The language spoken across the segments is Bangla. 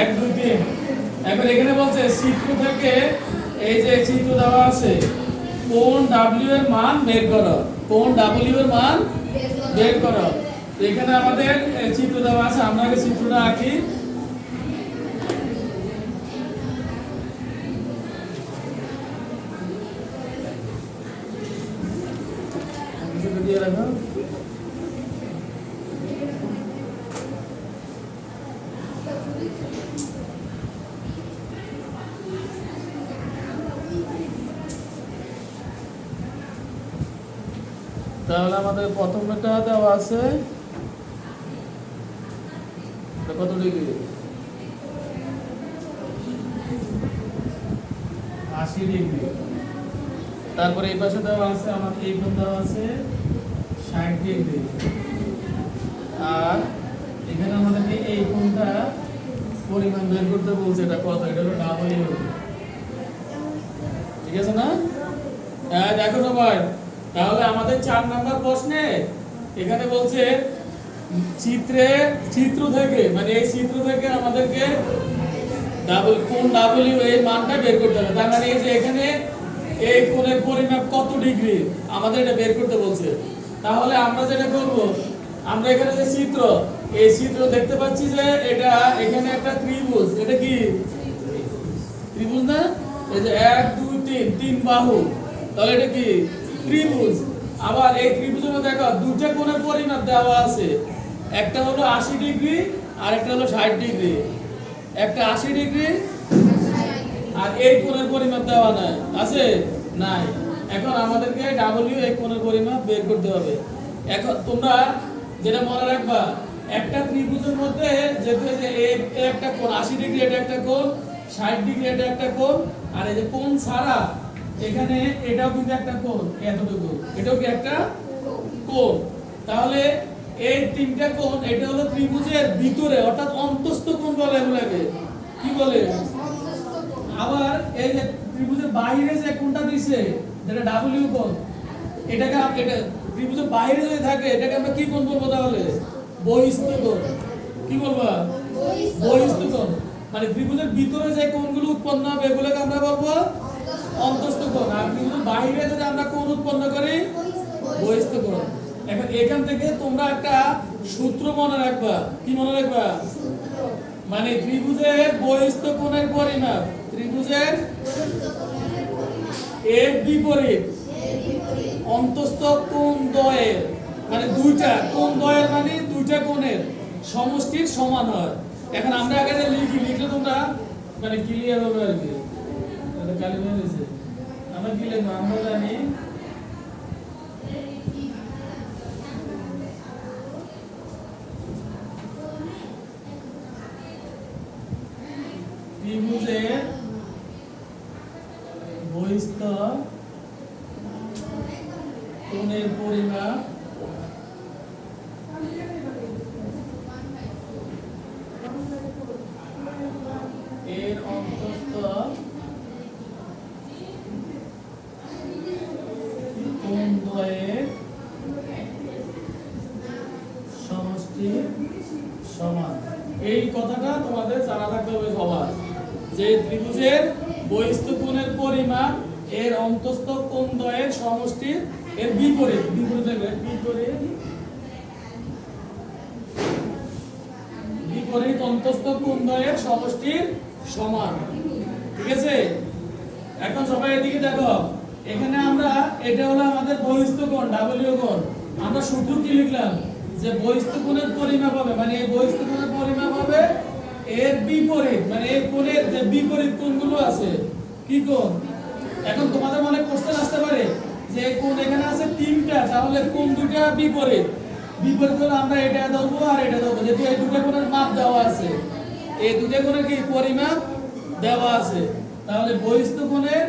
এক, দুই, তিন। এখন এখানে বলছে, চিত্র থেকে এই যে চিত্র দেওয়া আছে, কোন ডাব্লিউ এর মান বের করো? কোন ডাব্লিউ এর মান বের করো? এখানে আমাদের চিত্র দেওয়া আছে, আমরা আগে চিত্রটা আঁকি। দিয়ে রাখো তাহলে আমাদের প্রথমটা দেওয়া আছে। কত ডিগ্রি? আশি ডিগ্রি। তারপরে এই পাশে দেওয়া আছে আমার এই কোণ দেওয়া আছে ষাট ডিগ্রি। আর এখানে আমাদেরকে এই কোণটা পরিমাণ বের করতে বলছে, এটা কত? এটা হলো ডাবল ঠিক আছে না? হ্যাঁ দেখো সবাই। তাহলে আমাদের চার নাম্বার প্রশ্নে এখানে বলছে চিত্রে, চিত্র থেকে মানে এই চিত্র থেকে আমাদেরকে ডাবল কোন ডাবলিউ এই মানটা বের করতে হবে। তার মানে এই যে এখানে এই কোণের পরিমাপ কত ডিগ্রি? আমাদের এটা বের করতে বলছে। তাহলে আমরা যেটা করব, আমরা এখানে যে চিত্র, এই চিত্র দেখতে পাচ্ছি যে এটা এখানে একটা ত্রিভুজ। এটা কি? ত্রিভুজ না? এই যে এক, দুই, তিন তিন বাহু। তাহলে এটা কি? ত্রিভুজ। আবার এই ত্রিভুজের মধ্যে দেখো দুটো কোণের পরিমাপ দেওয়া আছে। একটা হলো আশি ডিগ্রি আর একটা হলো ষাট ডিগ্রি। একটা আশি ডিগ্রি আর এই কোণের পরিমাপ দেওয়া নাই। আছে? নাই। এখন আমাদেরকে ডাব্লিউ এই কোণের পরিমাপ বের করতে হবে। এখন তোমরা যেটা মনে রাখবা, একটা ত্রিভুজের মধ্যে যেহেতু একটা কোণ, আশি ডিগ্রি এটা একটা কোণ, ষাট ডিগ্রি এটা একটা কোণ, আর এই যে কোণ ছাড়া এখানে এটাও কিন্তু একটা কোণ এতটুকু। এটাও কি একটা কোণ? তাহলে এই তিনটা কোণ এটা হলো ত্রিভুজের ভিতরে অর্থাৎ অন্তস্থ কোণ বলে এগুলাকে। কি বলে? আবার এই যে ত্রিভুজের বাইরে যে কোণটা দিছে যেটা ডাব্লিউ কোণ এটাকে এটা ত্রিভুজের বাইরে যদি থাকে এটাকে আমরা কি কোণ বলব তাহলে? বহিস্থ কোণ। কি বলব? বহিস্থ কোণ। মানে ত্রিভুজের ভিতরে যে কোণগুলো উৎপন্ন হবে এগুলোকে আমরা বলব অন্তস্থ কোণ আর ত্রিভুজের বাইরে যদি আমরা কোণ উৎপন্ন করি, বহিস্থ এখন এখান থেকে তোমরা একটা সূত্র মনে রাখবা। কি মনে রাখবা? মানে ত্রিভুজের বহিস্থ কোণের পরিমাপ। ত্রিভুজের এর বিপরীত। অন্তস্থ কোণ দ্বয়ের। মানে দুইটা। কোণ দ্বয়ের মানে দুইটা কোণের সমষ্টির সমান হয়। এখন আমরা আগে লিখি, লিখলে তোমরা মানে ক্লিয়ার হবে আর কি। এটা কালিমা দিয়েছে। আমরা কি লিখব? আমরা জানি ত্রিভুজের বহিস্থ কোণের পরিমাপ এর অন্তস্থ কোণ সমষ্টি সমান এই কথাটা তোমাদের জানা থাকতে হবে সবার, যে ত্রিভুজের বহিস্থ পরিমাপ এর অন্তস্থ কোণ দ্বয়ের সমষ্টির এর বিপরীত বিপরীত বিপরীত। বিপরীত অন্তস্থ কোণ দ্বয়ের সমষ্টির সমান। ঠিক আছে? এখন সবাই এদিকে দেখো। এখানে আমরা, এটা হলো আমাদের বহিস্থ কোণ ডাব্লিউ কোণ। আমরা শুধু কি লিখলাম? যে বহিস্থ কোণের পরিমাপ হবে। মানে এই বহিস্থ কোণের পরিমাপ হবে এর বিপরীত মানে এই কোণের যে বিপরীত কোণগুলো আছে, কি কোণ? এখন তোমাদের মনে কোশ্চেন আসতে পারে যে কোণ এখানে আছে তিনটা, তাহলে কোন দুটা বিপরীত। বিপরীত হলে আমরা এটা দেবো আর এটা দেবো যেহেতু এই দুটো কোণের মাপ দেওয়া আছে, এই দুটো কোণের কি পরিমাপ দেওয়া আছে? তাহলে বহিস্থ কোণের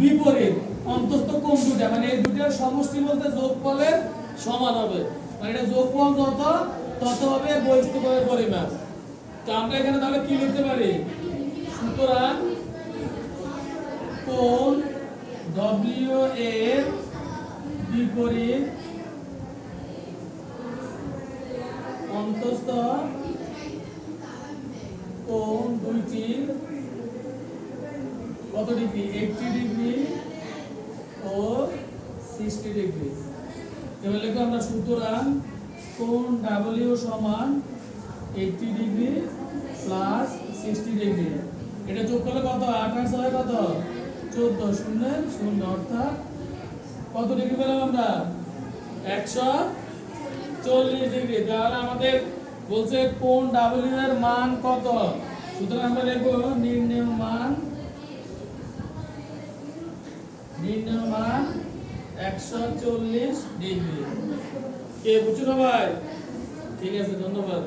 বিপরীত। অন্তস্থ কোণ দুটা মানে এই দুটার সমষ্টি বলতে যোগফলের সমান হবে। মানে এটা যোগফল যত, তত হবে কোণের পরিমাপ তো আমরা এখানে তাহলে কি লিখতে পারি? সুতরাং কোণ ডব্লিউ এর বিপরীত অন্তস্থ কোণ দুই কত ডিগ্রি? এইটটি ডিগ্রি ও সিক্সটি ডিগ্রি এবার লিখব আমরা সুতরাং কোণ ডাব্লিউ সমান eighty degree plus sixty degree এটা যোগ করলে কত? আঠাশ হয় কত? চোদ্দ, শূন্য শূন্য, অর্থাৎ কত ডিগ্রি পেলাম আমরা? একশো চল্লিশ ডিগ্রি তাহলে আমাদের বলছে কোন ডাব্লিউ এর মান কত? সুতরাং আমরা লিখব নির্ণয় মান নির্ণয় মান একশো চল্লিশ ডিগ্রি। কে বুঝছ সবাই ঠিক আছে ধন্যবাদ।